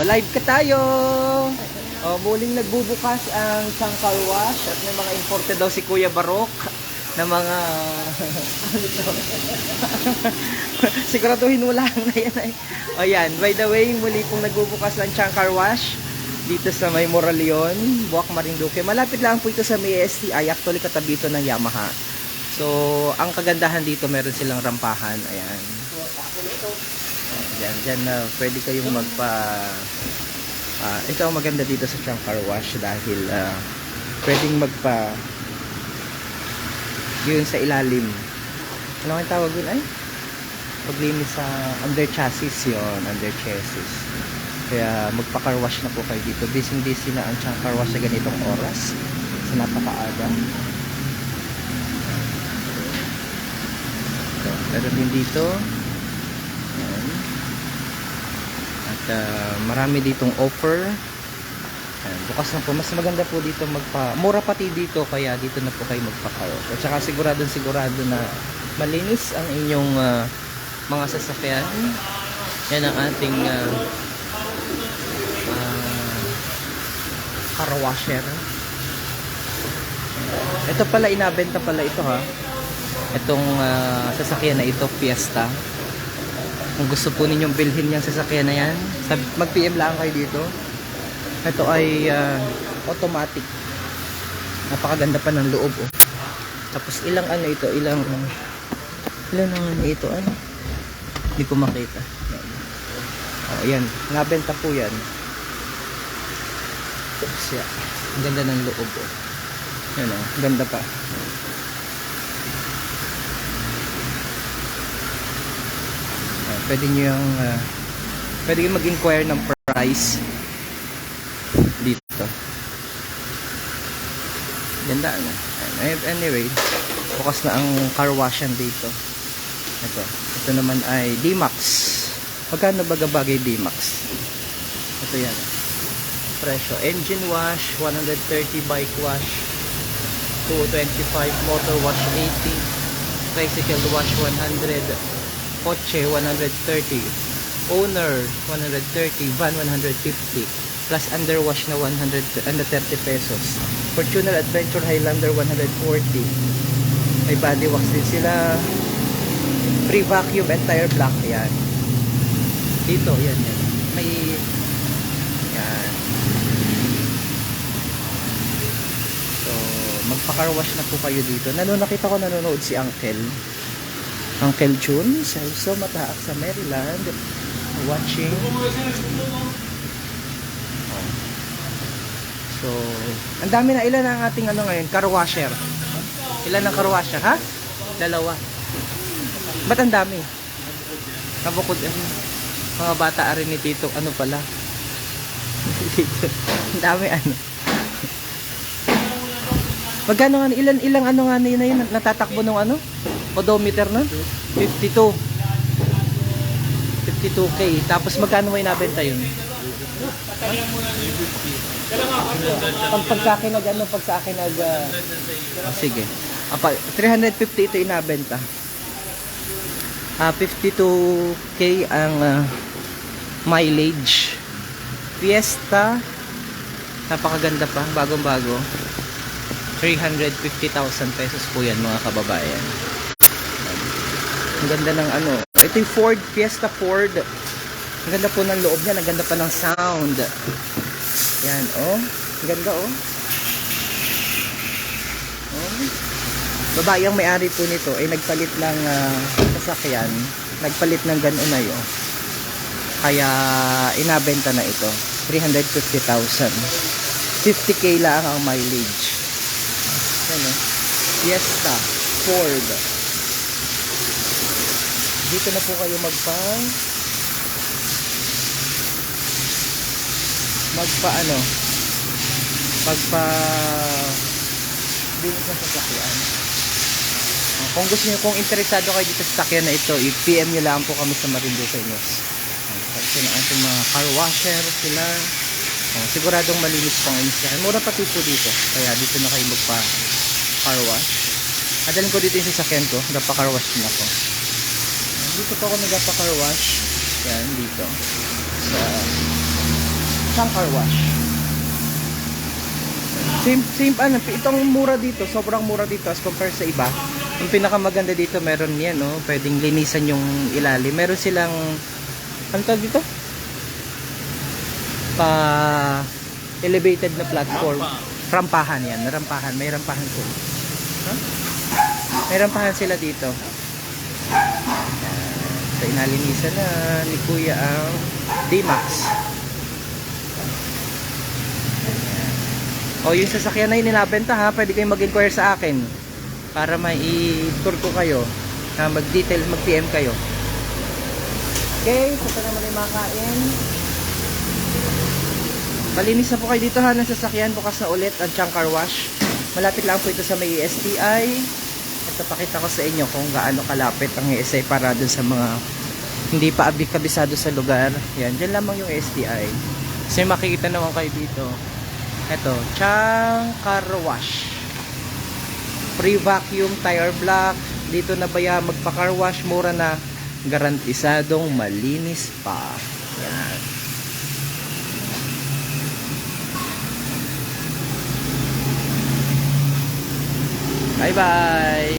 O, live ka tayo! O, muling nagbubukas ang Changkal Wash at may mga imported daw si Kuya Barok na mga... Siguraduhin mo lang na yan ay. O yan, by the way, muli pong nagbubukas ang Changkar Wash dito sa may Moraleon, Buwak Marinduque. Malapit lang po ito sa may STI, actually katabi ito ng Yamaha. So, ang kagandahan dito, meron silang rampahan. Ayan. Diyan, diyan na pwede kayong magpa... ah, ito ang maganda dito sa Chang Car Wash dahil ah, pwedeng magpa... Yun sa ilalim. Ano ang tawag yun ay? Paglinis sa under chassis yon under chassis. Kaya magpa-car wash na po kayo dito. Busy-busy na ang Chang Car Wash sa ganitong oras. Sa napakaaga. Meron din dito. Ayan. Ah, marami ditong offer. Ayan, bukas na po. Mas maganda po dito magpa... Mura pati dito kaya dito na po kayo magpa-car. At saka sigurado sigurado na malinis ang inyong ah, mga sasakyan. Yan ang ating ah, ah, car washer. Ito pala, inabenta pala ito ha. Itong ah, sasakyan na ito, Fiesta. Kung gusto po ninyong bilhin yung sasakyan na yan, mag-PM lang kayo dito. Ito ay ah, automatic. Napakaganda pa ng loob. Oh. Tapos ilang ano ito, ilang ilang ano ito, ano? Hindi ko makita. Oh, yan. Nabenta po yan. Siya. Ang ganda ng loob. Oh. Yan oh. Ganda pa. Pwede nyo yung ah, pwede kayo mag-inquire ng price dito. Ganda ano? Anyway bukas na ang car wash yan dito. Ito ito naman ay D-Max. Magkano ba bagay D-Max? Ito yan. Presyo engine wash 130 bike wash 225 motor wash 80 tricycle wash 100 kotse 130 owner 130 van 150 plus underwash na 100 under 30 pesos. Fortuner Adventure Highlander 140 may body wax din sila. Free vacuum and tire block yan. Dito yan yan. May yan. So magpa-car wash na po kayo dito. Nano nakita ko nanonood si Uncle Uncle Jun sa so mataak sa Maryland watching. So ang dami na ilan ang ating ano ngayon? Car washer. Ilan ang car washer ha? Dalawa. Ba't ang dami? Kabukod ano mga bata rin ni Tito ano pala? Dami ano magkano nga ilan ilang ano nga na yun na yun natatakbo ng ano odometer na 52 52k tapos magkano may nabenta yun? Pag pag sa akin nag ano pag sa akin nag ah, ah, sige. Apa, 350 ito inabenta. Ah 52k ang ah, mileage. Fiesta. Napakaganda pa. Bagong bago 350,000 pesos po yan mga kababayan ang ganda ng ano ito yung Ford Fiesta Ford ang ganda po ng loob niya ang ganda pa ng sound yan oh ang ganda oh oh babae ang may-ari po nito ay nagpalit lang ah, sasakyan nagpalit ng ganon na yun kaya inabenta na ito 350,000 50k lang ang mileage yan oh Fiesta Ford. Dito na po kayo magpa magpa ano magpa bilis ng sasakyan. Ah, kung gusto niyo kung interesado kayo dito sa sasakyan na ito i-PM niyo lang po kami sa Marinduque News. Kasi ng ating mga car washer sila Ah, siguradong malinis pang inyong sasakyan mura pati po dito kaya dito na kayo magpa car wash adalin ko dito yung sasakyan ko nagpa car wash din ako dito pa ako nagpa car wash yan dito sa Isang car wash. Same, same ano, itong mura dito, sobrang mura dito as compare sa iba. Yung pinakamaganda dito, meron yan, no? Pwedeng linisan yung ilalim. Meron silang, ano dito? Pa elevated na platform. Rampahan yan, rampahan. May rampahan sila. Huh? May rampahan sila dito. So, inalinisan na ni Kuya ang D-Max. O yung sasakyan na yun ninabenta ha, pwede kayong mag-inquire sa akin para may i-tour ko kayo. Ha, mag-detail, mag-PM kayo. Okay, so ito naman yung makain. Malinis na po kayo dito ha ng sasakyan. Bukas na ulit ang Chang Car Wash. Malapit lang po ito sa may E ESTI. Ito pakita ko sa inyo kung gaano kalapit ang ESTI para dun sa mga hindi pa abik kabisado sa lugar. Yan, dyan lamang yung E STI. Kasi makikita naman kayo dito. Ito, Chang Car Wash. Free vacuum tire block. Dito na baya magpa-car wash. Mura na. Garantisadong malinis pa. Yan. 拜拜。